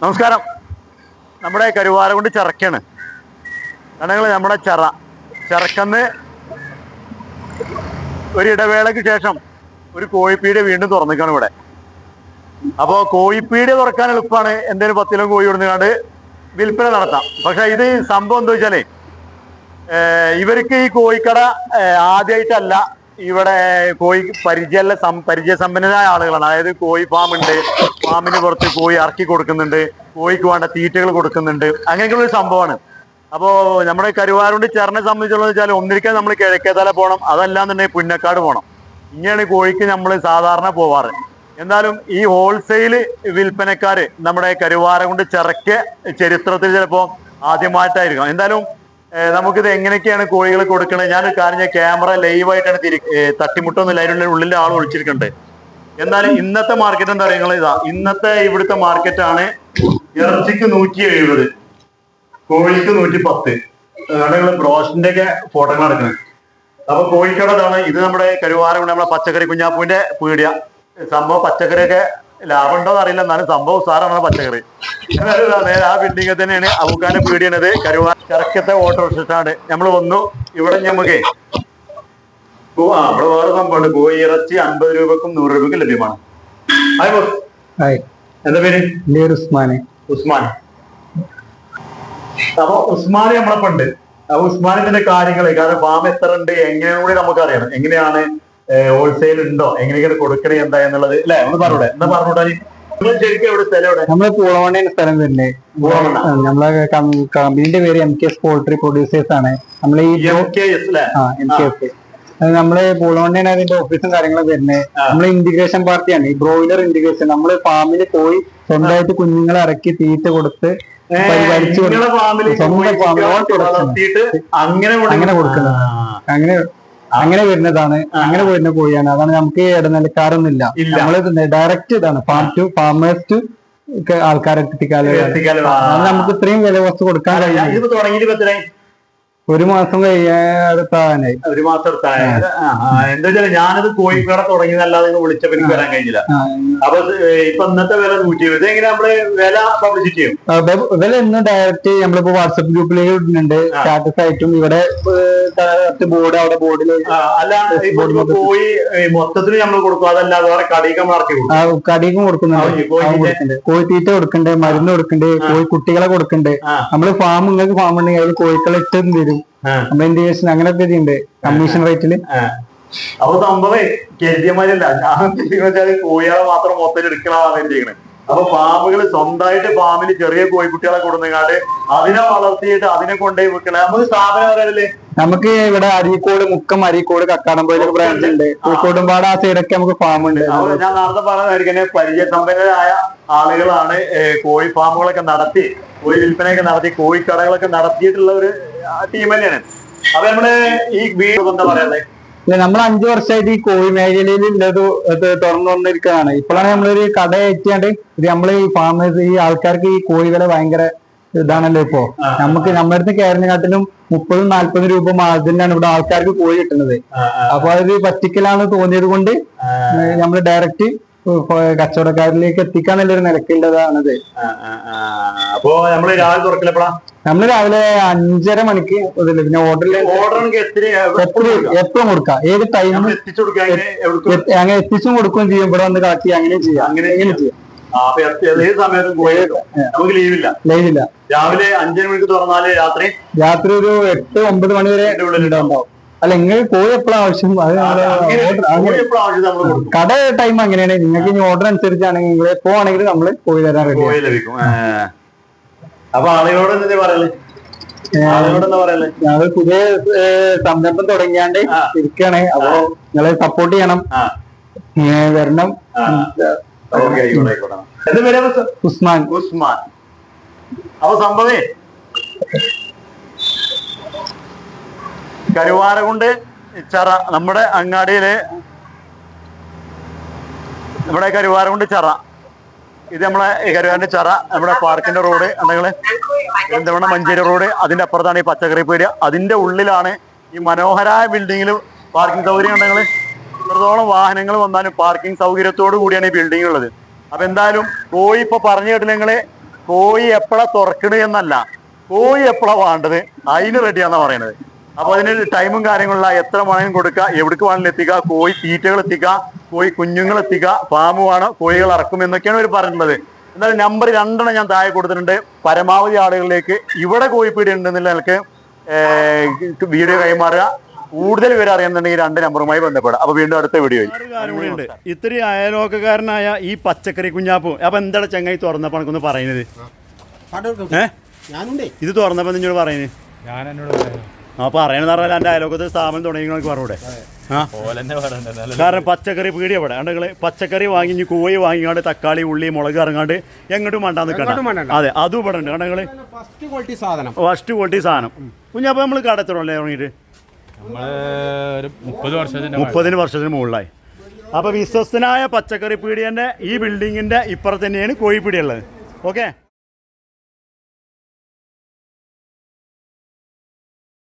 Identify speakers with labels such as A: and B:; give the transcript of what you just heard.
A: നമസ്കാരം. നമ്മുടെ കരുവാര കൊണ്ട് ചിറക്കാണ്. കാരണങ്ങൾ നമ്മുടെ ചിറ. ചിറക്കന്ന് ഒരു ഇടവേളയ്ക്ക് ശേഷം ഒരു കോഴിപ്പീട് വീണ്ടും തുറന്നിക്കാണ് ഇവിടെ. അപ്പോൾ കോഴിപ്പീട് തുറക്കാൻ എളുപ്പമാണ്. എന്തെങ്കിലും പത്തിലും കോഴി കൊടുത്തുകൊണ്ട് വിൽപ്പന നടത്താം. പക്ഷെ ഇത് സംഭവം എന്താ വെച്ചാലേ ഇവർക്ക് ഈ കോഴിക്കട ആദ്യമായിട്ടല്ല ഇവിടെ കോഴി പരിചയ സമ്പന്നരായ ആളുകളാണ്. അതായത് കോഴി ഫാം ഉണ്ട് ഫാമിന് പുറത്ത് കോഴി ഇറക്കി കൊടുക്കുന്നുണ്ട് കോഴിക്ക് വേണ്ട തീറ്റകൾ കൊടുക്കുന്നുണ്ട്. അങ്ങനെയൊക്കെയുള്ള ഒരു സംഭവമാണ്. അപ്പോ നമ്മുടെ കരുവാരുണ്ട് ചേർന്നെ സംബന്ധിച്ചുള്ളത് വെച്ചാൽ ഒന്നിരിക്കാൻ നമ്മൾ കിഴക്കേതല പോകണം അതല്ലാന്നുണ്ടെങ്കിൽ പുന്നക്കാട് പോകണം ഇങ്ങനെയാണ് കോഴിക്ക് നമ്മൾ സാധാരണ പോവാറ്. എന്തായാലും ഈ ഹോൾസെയിൽ വിൽപ്പനക്കാര് നമ്മുടെ കരുവാരകുണ്ട് ചിറക്കെ ചരിത്രത്തിൽ ചിലപ്പോ ആദ്യമായിട്ടായിരിക്കണം. എന്തായാലും നമുക്കിത് എങ്ങനെയൊക്കെയാണ് കോഴികൾ കൊടുക്കണത്? ഞാൻ കാര്യം ഞാൻ ക്യാമറ ലൈവായിട്ടാണ് തിരി തട്ടിമുട്ടൊന്നുമില്ല അതിനുള്ള ഉള്ളിലെ ആൾ ഒളിച്ചിരിക്കുന്നുണ്ട് എന്നാലും ഇന്നത്തെ മാർക്കറ്റ് എന്താ പറയുക ഇതാ ഇന്നത്തെ ഇവിടുത്തെ മാർക്കറ്റാണ് ഇറച്ചിക്ക് നൂറ്റി എഴുപത് കോഴിക്ക് നൂറ്റി പത്ത്. അതാണ് ബ്രോഷിന്റെ ഒക്കെ ഫോട്ടോകൾ നടക്കുന്നത് അപ്പൊ കോഴിക്കട ഇത് നമ്മുടെ കരുവാരം നമ്മുടെ പച്ചക്കറി കുഞ്ഞാപ്പൂവിന്റെ പീടിയ. സംഭവം പച്ചക്കറിയൊക്കെ ലാഭം ഉണ്ടോ അറിയില്ല. എന്നാലും സംഭവം സാറാണ് പച്ചക്കറി. നേരെ ആ ബിൽഡിംഗ് തന്നെയാണ് അബുക്കാനെ പീടിയണത് കരുവാ ഓട്ടോ റിക്ഷാണ് നമ്മൾ വന്നു. ഇവിടെ നമുക്ക് നമ്മൾ ആ ഇവിടെ വേറെ സംഭവമുണ്ട്. കോഴി ഇറച്ചി അൻപത് രൂപക്കും നൂറ് രൂപക്കും ലഭ്യമാണ്. Hi boss.
B: ഹായ്.
A: എന്താ പേര്?
B: എന്റെ പേര് ഉസ്മാന്.
A: ഉസ്മാൻ. അപ്പൊ ഉസ്മാൻ നമ്മളെ പണ്ട് അപ്പൊ ഉസ്മാനിന്റെ കാര്യങ്ങൾ കാരണം ഫാം എത്ര ഉണ്ട്? എങ്ങനെയാണ് കൂടി നമുക്ക് അറിയണം എങ്ങനെയാണ് ഹോൾസെയിൽ ഉണ്ടോ? എങ്ങനെയൊക്കെ കൊടുക്കണേ എന്താ എന്നുള്ളത്. അല്ലെ? ഒന്ന് പറഞ്ഞൂടെ. എന്താ പറഞ്ഞൂടാ
B: നമ്മൾ പൂളവണ്ണ സ്ഥലം തന്നെ നമ്മളെ കമ്പനിന്റെ പേര് M K S poultry producers ആണ്. നമ്മൾ ഈ
A: എം കെ എസ്
B: നമ്മൾ പൂളവണ്ണയാണ് അതിന്റെ ഓഫീസും കാര്യങ്ങളും വരുന്നത് നമ്മൾ ഇന്റിഗ്രേഷൻ പാർട്ടിയാണ് ഈ ബ്രോയിലർ ഇന്റിഗ്രേഷൻ നമ്മൾ ഫാമിൽ പോയി സ്വന്തമായിട്ട് കുഞ്ഞുങ്ങളെ ഇറക്കി തീറ്റ കൊടുത്ത് പരിപാലിച്ചു
A: അങ്ങനെ
B: കൊടുക്കുന്നത്. അങ്ങനെ അങ്ങനെ വരുന്നതാണ് അങ്ങനെ വരുന്ന കോഴിയാണ്. അതാണ് നമുക്ക് ഇടനിലക്കാരൊന്നുമില്ല. നമ്മൾ ഡയറക്റ്റ് ഇതാണ്. ഫാം ടു ഫാമേഴ്സ് ടു ആൾക്കാരെ എത്തിക്കാൽ നമുക്ക് ഇത്രയും വില കുറച്ച് കൊടുക്കാൻ കഴിയും ഒരു മാസം കഴിയാടുത്താനായി
A: ഒരു മാസം എടുത്താ എന്താ വെച്ചാൽ ഞാനത് കോഴിക്കട തുടങ്ങിയതല്ലാതെ വിളിച്ചപ്പോ എനിക്ക് വരാൻ കഴിഞ്ഞില്ല. അപ്പൊ ഇപ്പൊ ഇന്നത്തെ വില നൂറ്റി ഇരുപത്. എങ്ങനെ നമ്മൾ വില പബ്ലിസിറ്റി ചെയ്യും?
B: വില ഇന്ന് ഡയറക്റ്റ് നമ്മളിപ്പോ വാട്സപ്പ് ഗ്രൂപ്പിലേക്ക് ഇടുന്നുണ്ട്. സ്റ്റാറ്റസ് ആയിട്ടും ഇവിടെ ബോർഡ് അവിടെ ബോർഡിൽ
A: അല്ല കോഴി മൊത്തത്തിൽ നമ്മൾ കൊടുക്കും. അതല്ലാതെ വേറെ കടയിൽ നമ്മൾ ഇറക്കി കൊടുക്കും.
B: കൊടുക്കുന്നുണ്ട്. കോഴിത്തീറ്റ കൊടുക്കുന്നുണ്ട് മരുന്ന് കൊടുക്കുന്നുണ്ട് കോഴി കുട്ടികളെ കൊടുക്കുന്നുണ്ട്. നമ്മൾ ഫാം നിങ്ങൾക്ക് ഫാം ഉണ്ടെങ്കിൽ അതിൽ കോഴിക്കളെ ഇട്ടും തരും.
A: ആ,
B: അങ്ങനെ ഇൻഡിക്കേഷൻ അങ്ങനത്തെ ഉണ്ട് കമ്മീഷൻ
A: റേറ്റിൽ. അപ്പൊ സംഭവേ കരുതിയമാരല്ല ഞാൻ കോഴികളെ മാത്രം മൊത്തത്തിൽ എടുക്കണമെന്നാണ് ചെയ്യണേ. അപ്പൊ ഫാമുകൾ സ്വന്തമായിട്ട് ഫാമിൽ ചെറിയ കോഴിക്കുട്ടികളെ കൊടുങ്ങാണ്ട് അതിനെ വളർത്തിയിട്ട് അതിനെ കൊണ്ടുപോയി വിൽക്കണം. നമുക്ക് സ്ഥാപനം അറിയാല്ലേ
B: നമുക്ക് ഇവിടെ അരീക്കോട് മുക്കം അരീക്കോട് കക്കാടംപോയിലൊക്കെ ബ്രാഞ്ച് ഉണ്ട്. കോഴിക്കോടുംപാട് ആ സൈഡൊക്കെ നമുക്ക് ഫാം ഉണ്ട്.
A: ഞാൻ നേരത്തെ പറഞ്ഞതായിരിക്കും പരിചയസമ്പന്നരായ ആളുകളാണ് കോഴി ഫാമുകളൊക്കെ നടത്തി കോഴി വിൽപ്പനയൊക്കെ നടത്തി കോഴിക്കടകളൊക്കെ നടത്തിയിട്ടുള്ള ഒരു ടീം തന്നെയാണ്. അപ്പൊ നമ്മൾ ഈ വീട് എന്താ
B: ഇല്ല, നമ്മൾ അഞ്ചു വർഷമായിട്ട് ഈ കോഴി മേഖലയിൽ ഉള്ളത് തുറന്നു വന്നിരിക്കുകയാണ്. ഇപ്പോഴാണ് നമ്മളൊരു കട ഏറ്റിയാണ്ട് ഇത് നമ്മൾ ഈ ഫാമേഴ്സ് ഈ ആൾക്കാർക്ക് ഈ കോഴികളെ ഭയങ്കര ഇതാണല്ലോ ഇപ്പോ. നമുക്ക് നമ്മുടെ അടുത്ത് കയറിനെക്കാട്ടിലും മുപ്പതും നാല്പതും രൂപ മാർജിനാണ് ഇവിടെ ആൾക്കാർക്ക് കോഴി കിട്ടുന്നത്. അപ്പൊ അത് പറ്റിക്കലാണെന്ന് തോന്നിയത് കൊണ്ട് നമ്മൾ ഡയറക്റ്റ് കച്ചവടക്കാരിലേക്ക് എത്തിക്കാന്നുള്ളൊരു നിലക്കുള്ളതാണത്.
A: അപ്പോ നമ്മൾ രാവിലെ തുറക്കില്ലപ്പോഴാ
B: നമ്മൾ രാവിലെ അഞ്ചര മണിക്ക് മുതൽ പിന്നെ
A: ഓർഡർ
B: എപ്പോഴും കൊടുക്കാം? ഏത് ടൈമിൽ അങ്ങനെ എത്തിച്ചും കൊടുക്കുകയും ചെയ്യും. ഇവിടെ വന്ന് കളക്ട് ചെയ്യാം അങ്ങനെയും ചെയ്യാം.
A: അങ്ങനെ
B: എങ്ങനെ
A: ചെയ്യാം. ലീവില്ല. രാവിലെ അഞ്ചര മണിക്ക് തുറന്നാൽ രാത്രി?
B: രാത്രി ഒരു എട്ട് ഒമ്പത് മണി വരെ ഉണ്ടാവും. അല്ല നിങ്ങൾ കോഴി എപ്പോഴും ആവശ്യം? അത് കട ടൈം അങ്ങനെയാണ്. നിങ്ങൾക്ക് ഇനി ഓർഡർ അനുസരിച്ചാണെങ്കിൽ നിങ്ങൾ എപ്പോ ആണെങ്കിൽ നമ്മൾ കോഴി തരാൻ റെഡി
A: ലഭിക്കും. അപ്പൊ ആളുകളോട് എന്താ
B: പറയൽ? പുതിയ സംരംഭം തുടങ്ങിയാണ്ട് ഇരിക്കണേ. അപ്പൊ നിങ്ങളെ സപ്പോർട്ട് ചെയ്യണം. വരണം? ഉസ്മാൻ.
A: ഉസ്മാൻ. അപ്പൊ സംഭവേ കരുവാരകുണ്ട് ചറ നമ്മുടെ അങ്ങാടിയിലെ നമ്മുടെ കരുവാരകുണ്ട് ചറ. ഇത് നമ്മളെ ഈ കരുവാരന്റെ ചറ നമ്മുടെ പാർക്കിന്റെ റോഡ് അല്ലെങ്കിൽ പെരിന്തൽമണ്ണ മഞ്ചേരി റോഡ് അതിന്റെ അപ്പുറത്താണ് ഈ പച്ചക്കറി പീടിയ അതിന്റെ ഉള്ളിലാണ് ഈ മനോഹരായ ബിൽഡിങ്ങിൽ പാർക്കിംഗ് സൗകര്യം ഉണ്ടെങ്കിൽ ഇത്രത്തോളം വാഹനങ്ങൾ വന്നാലും പാർക്കിംഗ് സൗകര്യത്തോടു കൂടിയാണ് ഈ ബിൽഡിംഗ് ഉള്ളത്. അപ്പൊ എന്തായാലും കോഴി ഇപ്പൊ പറഞ്ഞു കേട്ടില്ലെങ്കിൽ കോഴി എപ്പോഴാ തുറക്കണേ എന്നല്ല കോഴി എപ്പോഴാ വേണ്ടത് അതിന് റെഡിയാന്നാ പറയണത് അപ്പൊ അതിന് ടൈമും കാര്യങ്ങളില്ല എത്ര വേണമെങ്കിലും കൊടുക്കുക എവിടേക്ക് വേണമെങ്കിലും എത്തിക്കുക കോഴി തീറ്റകൾ എത്തിക്കുക കോഴി കുഞ്ഞുങ്ങൾ എത്തിക്കുക ഫാം വേണം. കോഴികൾ ഇറക്കും എന്നൊക്കെയാണ് അവർ പറഞ്ഞിട്ടുള്ളത് എന്നാലും നമ്പർ രണ്ടെണ്ണം ഞാൻ താഴെ കൊടുത്തിട്ടുണ്ട്. പരമാവധി ആളുകളിലേക്ക് ഇവിടെ കോഴിപ്പീടി ഉണ്ടെന്നുള്ള നിലയ്ക്ക് വീഡിയോ കൈമാറുക. കൂടുതൽ പേര് അറിയുന്നുണ്ടെങ്കിൽ രണ്ട് നമ്പറുമായി ബന്ധപ്പെടുക. അപ്പൊ വീണ്ടും അടുത്ത വീഡിയോ
C: ഇത്രയും ഇത്തിരി അയലോക്കക്കാരനായ ഈ പച്ചക്കറി കുഞ്ഞാപ്പു. അപ്പൊ എന്താണ് ചങ്ങായി തുറന്നപ്പോ എനിക്കൊന്ന് പറയുന്നത്? ഇത് തുറന്നപ്പോ നിന്നോട് പറയുന്നത്?
D: ഞാൻ എന്നോട്
C: ആ പറയണെന്ന് പറഞ്ഞാൽ എന്റെ അയലോക്കത്ത് സ്ഥാപനം തുടങ്ങി എനിക്ക് പറഞ്ഞൂടെ ആ. കാരണം പച്ചക്കറി പീടിയ അവിടെ. കണ്ടെങ്കിൽ പച്ചക്കറി വാങ്ങി കോഴി വാങ്ങിക്കാണ്ട് തക്കാളി ഉള്ളി മുളക് ഇറങ്ങാണ്ട് എങ്ങോട്ടും വേണ്ടാന്ന്
E: കണ്ടു
C: അതെ അതും ഇവിടെ ഉണ്ട്. കണ്ടെങ്കിൽ
E: ഫസ്റ്റ് ക്വാളിറ്റി സാധനം.
C: ഫസ്റ്റ് ക്വാളിറ്റി സാധനം. കുഞ്ഞാപ്പ നമ്മൾ കടത്തിടല്ലേ ഇറങ്ങിയിട്ട് മുപ്പതിന് വർഷത്തിന് മുകളിലായി. അപ്പോൾ വിശ്വസ്തനായ പച്ചക്കറി പീടിയന്റെ ഈ ബിൽഡിങ്ങിന്റെ ഇപ്പുറത്ത് തന്നെയാണ് കോഴിപ്പീടിയുള്ളത്. ഓക്കെ